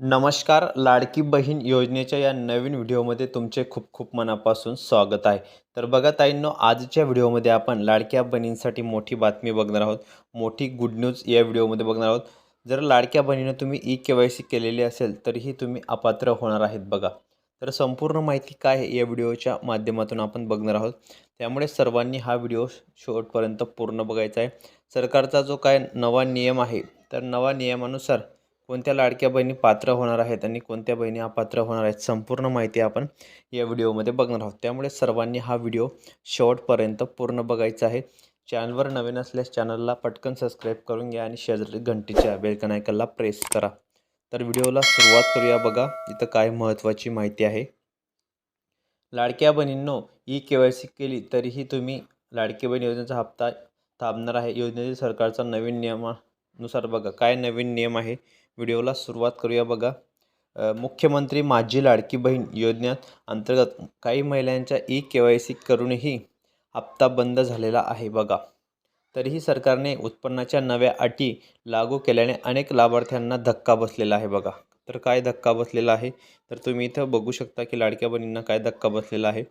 नमस्कार लाडकी बहीण योजनेच्या या नवीन व्हिडिओमध्ये तुमचे खूप खूप मनापासून स्वागत आहे. तर बघा ताईंनो आजच्या व्हिडिओमध्ये आपण लाडक्या बहिणींसाठी मोठी बातमी बघणार आहोत. मोठी गुड न्यूज या व्हिडिओमध्ये बघणार आहोत. जर लाडक्या बहिणीनं तुम्ही ई के वाय सी केलेली असेल तरीही तुम्ही अपात्र होणार आहेत बघा. तर संपूर्ण माहिती काय आहे या व्हिडिओच्या माध्यमातून आपण बघणार आहोत. त्यामुळे सर्वांनी हा व्हिडिओ शेवटपर्यंत पूर्ण बघायचा आहे. सरकारचा जो काय नवा नियम आहे तर नवा नियमानुसार कोणत्या लाडक्या बहिणी पात्र होणार आहेत आणि कोणत्या बहिणी अपात्र होणार आहेत संपूर्ण माहिती आपण या व्हिडिओमध्ये बघणार आहोत. त्यामुळे सर्वांनी हा व्हिडिओ शेवटपर्यंत पूर्ण बघायचा आहे. चॅनलवर नवीन असल्यास चॅनलला पटकन सबस्क्राईब करून घ्या आणि शेजारी घंटीच्या बेलकन आयकनला प्रेस करा. तर व्हिडिओला सुरुवात करूया बघा. इथं काय महत्त्वाची माहिती आहे. लाडक्या बहिणींनो ई के वाय सी केली तरीही तुम्ही लाडकी बहीण योजनेचा हप्ता थांबणार आहे. योजनेतील सरकारचा नवीन नियमा नुसार बघा काय नवीन नियम आहे? व्हिडिओला सुरुवात करूया बघा. मुख्यमंत्री माझी लाडकी बहीण योजनेत अंतर्गत काही महिलांच्या ई के वाय सी करूनही हप्ता बंद झालेला आहे बघा. तरीही सरकारने उत्पन्नाच्या नव्या अटी लागू केल्याने अनेक लाभार्थ्यांना धक्का बसलेला आहे बघा. तर काय धक्का बसलेला आहे? तर तुम्ही इथं बघू शकता की लाडक्या बहिणींना काय धक्का बसलेला आहे.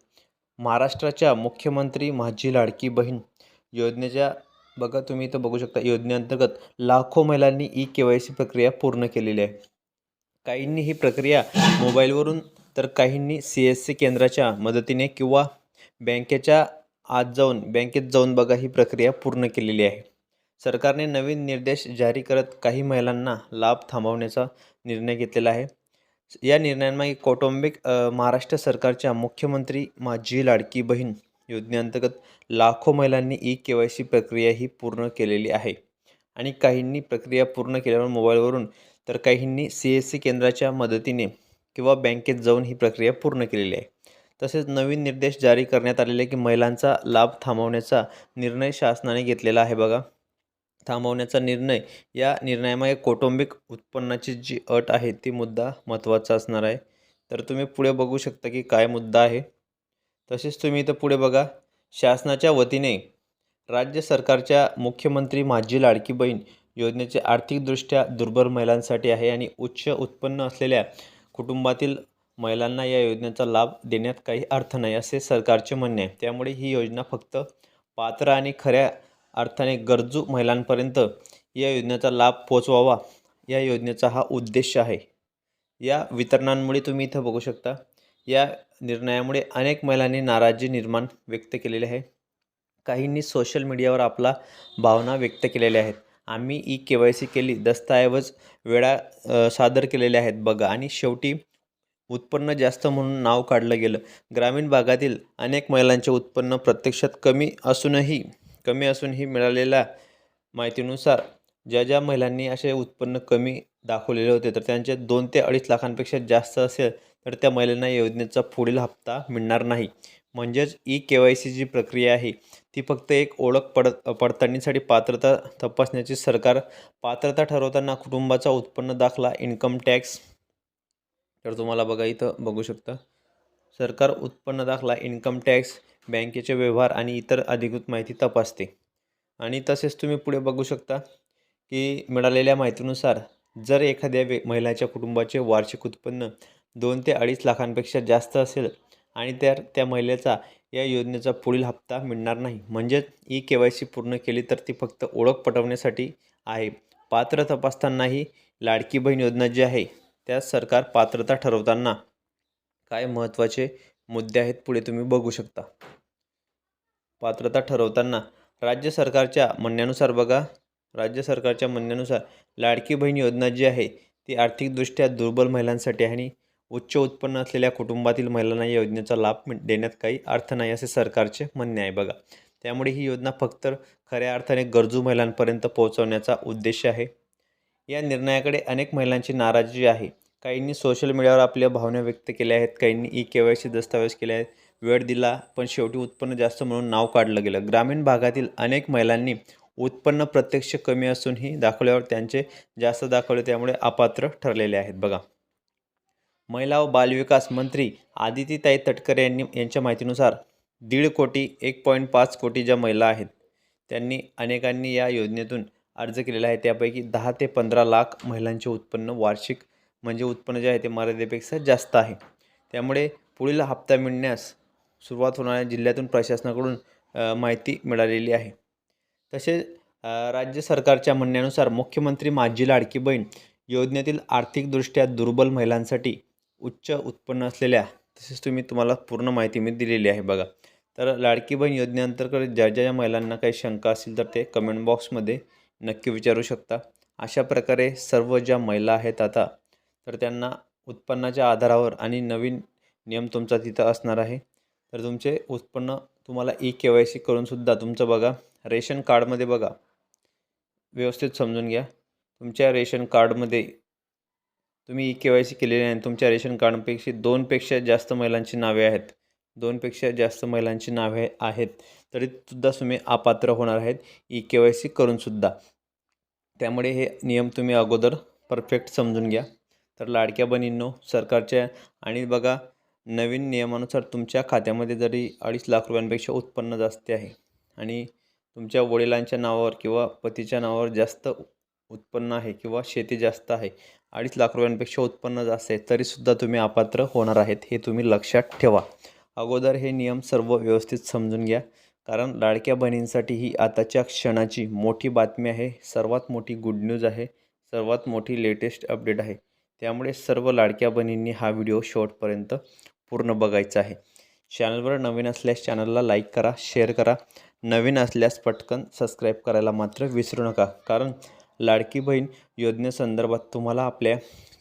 महाराष्ट्राच्या मुख्यमंत्री माझी लाडकी बहीण योजनेच्या बघा तुम्ही इथं बघू शकता योजनेअंतर्गत लाखो महिलांनी ई के वाय सी प्रक्रिया पूर्ण केलेली आहे. काहींनी ही प्रक्रिया मोबाईलवरून तर काहींनी सी एस सी केंद्राच्या मदतीने किंवा बँकेच्या आत जाऊन बँकेत जाऊन बघा ही प्रक्रिया पूर्ण केलेली आहे. सरकारने नवीन निर्देश जारी करत काही महिलांना लाभ थांबवण्याचा निर्णय घेतलेला आहे. या निर्णयांमागे कौटुंबिक महाराष्ट्र सरकारच्या मुख्यमंत्री माझी लाडकी बहीण योजनेअंतर्गत लाखो महिलांनी ई के वाय सी प्रक्रिया ही पूर्ण केलेली आहे. आणि काहींनी प्रक्रिया पूर्ण केल्यावर मोबाईलवरून तर काहींनी सी एस सी केंद्राच्या मदतीने किंवा बँकेत जाऊन ही प्रक्रिया पूर्ण केलेली आहे. तसेच नवीन निर्देश जारी करण्यात आलेले की महिलांचा लाभ थांबवण्याचा निर्णय शासनाने घेतलेला आहे बघा. थांबवण्याचा निर्णय या निर्णयामागे कौटुंबिक उत्पन्नाची जी अट आहे ती मुद्दा महत्त्वाचा असणार आहे. तर तुम्ही पुढे बघू शकता की काय मुद्दा आहे. तसेच तुम्ही इथं पुढे बघा. शासनाच्या वतीने राज्य सरकारच्या मुख्यमंत्री माझी लाडकी बहीण योजनेचे आर्थिकदृष्ट्या दुर्बल महिलांसाठी आहे आणि उच्च उत्पन्न असलेल्या कुटुंबातील महिलांना या योजनेचा लाभ देण्यात काही अर्थ नाही असे सरकारचे म्हणणे आहे. त्यामुळे ही योजना फक्त पात्र आणि खऱ्या अर्थाने गरजू महिलांपर्यंत या योजनेचा लाभ पोचवावा या योजनेचा हा उद्देश आहे. या वितरणांमुळे तुम्ही इथं बघू शकता. या निर्णयामुळे अनेक महिलांनी नाराजी निर्माण व्यक्त केलेली आहे. काहींनी सोशल मीडियावर आपला भावना व्यक्त केलेल्या आहेत. आम्ही ई के वाय सी केली दस्तऐवज वेळा सादर केलेले आहेत. बघा आणि शेवटी उत्पन्न जास्त म्हणून नाव काढलं गेलं. ग्रामीण भागातील अनेक महिलांचे उत्पन्न प्रत्यक्षात कमी असूनही कमी असूनही मिळालेल्या माहितीनुसार ज्या ज्या महिलांनी असे उत्पन्न कमी दाखवलेले होते तर त्यांचे दोन ते अडीच लाखांपेक्षा जास्त असेल तर त्या महिलांना योजनेचा पुढील हप्ता मिळणार नाही. म्हणजेच ई के वाय सी जी प्रक्रिया आहे ती फक्त एक ओळख पड पडताळणीसाठी पात्रता तपासण्याची सरकार पात्रता ठरवताना कुटुंबाचा उत्पन्न दाखला इन्कम टॅक्स. तर तुम्हाला बघा इथं बघू शकता. सरकार उत्पन्न दाखला इन्कम टॅक्स बँकेचे व्यवहार आणि इतर अधिकृत माहिती तपासते. आणि तसेच तुम्ही पुढे बघू शकता की मिळालेल्या माहितीनुसार जर एखाद्या वे महिलाच्या कुटुंबाचे वार्षिक उत्पन्न दोन ते अडीच लाखांपेक्षा जास्त असेल आणि त्या त्या महिलेचा या योजनेचा पुढील हप्ता मिळणार नाही. म्हणजेच ई के वाय सी पूर्ण केली तर ती फक्त ओळख पटवण्यासाठी आहे. पात्र तपासतानाही लाडकी बहीण योजना जी आहे त्यात सरकार पात्रता ठरवताना काय महत्त्वाचे मुद्दे आहेत पुढे तुम्ही बघू शकता. पात्रता ठरवताना राज्य सरकारच्या म्हणण्यानुसार बघा. राज्य सरकारच्या म्हणण्यानुसार लाडकी बहीण योजना जी आहे ती आर्थिकदृष्ट्या दुर्बल महिलांसाठी आणि उच्च उत्पन्न असलेल्या कुटुंबातील महिलांना या योजनेचा लाभ देण्यात काही अर्थ नाही असे सरकारचे म्हणणे आहे. बघा त्यामुळे ही योजना फक्त खऱ्या अर्थाने गरजू महिलांपर्यंत पोहोचवण्याचा उद्देश आहे. या निर्णयाकडे अनेक महिलांची नाराजी आहे. काहींनी सोशल मीडियावर आपल्या भावना व्यक्त केल्या आहेत. काहींनी ई के वाय सी दस्तावेज केले आहेत. वेळ दिला पण शेवटी उत्पन्न जास्त म्हणून नाव काढलं गेलं. ग्रामीण भागातील अनेक महिलांनी उत्पन्न प्रत्यक्ष कमी असूनही दाखवल्यावर त्यांचे जास्त दाखवले त्यामुळे अपात्र ठरलेले आहेत. बघा महिला व बालविकास मंत्री आदितीताई तटकरे यांनी यांच्या माहितीनुसार दीड कोटी एक पॉईंट पाच कोटी ज्या महिला आहेत त्यांनी अनेकांनी या योजनेतून अर्ज केलेला आहे त्यापैकी दहा ते पंधरा लाख महिलांचे उत्पन्न वार्षिक म्हणजे उत्पन्न जे आहे ते मर्यादेपेक्षा जास्त आहे. त्यामुळे पुढील हप्ता मिळण्यास सुरुवात होणाऱ्या जिल्ह्यातून प्रशासनाकडून माहिती मिळालेली आहे. तसेच राज्य सरकारच्या म्हणण्यानुसार मुख्यमंत्री माझी लाडकी बहीण योजनेतील आर्थिकदृष्ट्या दुर्बल महिलांसाठी उच्च उत्पन्न असलेल्या तसेच तुम्ही तुम्हाला पूर्ण माहिती मी दिलेली आहे बघा. तर लाडकी बहीण योजनेअंतर्गत ज्या ज्या महिलांना काही शंका असतील तर ते कमेंट बॉक्समध्ये नक्की विचारू शकता. अशा प्रकारे सर्व ज्या महिला आहेत आता तर त्यांना उत्पन्नाच्या आधारावर आणि नवीन नियम तुमचा तिथं असणार आहे. तर तुमचे उत्पन्न तुम्हाला ई के वाय सी करूनसुद्धा तुमचं बघा रेशन कार्डमध्ये बघा. व्यवस्थित समजून घ्या. तुमच्या रेशन कार्डमध्ये तुम्ही ई के वाय सी केलेली आहे तुमच्या रेशन कार्डपेक्षा दोनपेक्षा जास्त महिलांची नावे आहेत. दोनपेक्षा जास्त महिलांची नावे आहेत. तरी सुद्धा तुम्ही अपात्र होणार आहेत ई के वाय सी करूनसुद्धा त्यामुळे हे नियम तुम्ही अगोदर परफेक्ट समजून घ्या. तर लाडक्या बनींनो सरकारच्या आणि बघा नवीन नियमानुसार तुमच्या खात्यामध्ये जरी अडीच लाख रुपयांपेक्षा उत्पन्न जास्त आहे आणि तुमच्या वडिलांच्या नावावर किंवा पतीच्या नावावर जास्त उत्पन्न आहे किंवा शेती जास्त आहे अडीच लाख रुपयांपेक्षा उत्पन्न जास्त आहे तरीसुद्धा तुम्ही अपात्र होणार आहेत हे तुम्ही लक्षात ठेवा. अगोदर हे नियम सर्व व्यवस्थित समजून घ्या कारण लाडक्या बहिणींसाठी ही आताच्या क्षणाची मोठी बातमी आहे सर्वात मोठी गुड न्यूज आहे सर्वात मोठी लेटेस्ट अपडेट आहे. त्यामुळे सर्व लाडक्या बहिणींनी हा व्हिडिओ शेवटपर्यंत पूर्ण बघायचा आहे. चॅनलवर नवीन असल्यास चॅनलला लाईक करा शेअर करा. नवीन असल्यास पटकन सबस्क्राईब करायला मात्र विसरू नका कारण लाडकी बहीण योजनेसंदर्भात तुम्हाला आपल्या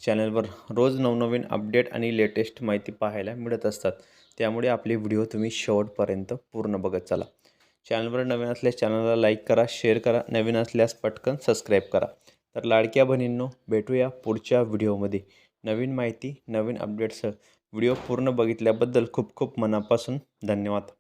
चॅनलवर रोज नवनवीन अपडेट आणि लेटेस्ट माहिती पाहायला मिळत असतात. त्यामुळे आपले व्हिडिओ तुम्ही शेवटपर्यंत पूर्ण बघत चला. चॅनलवर नवीन असल्यास चॅनलला लाईक करा शेअर करा नवीन असल्यास पटकन सबस्क्राईब करा. तर लाडक्या बहिणींनो भेटूया पुढच्या व्हिडिओमध्ये. नवीन माहिती नवीन अपडेट्स व्हिडिओ पूर्ण बघितल्याबद्दल खूप खूप मनापासून धन्यवाद.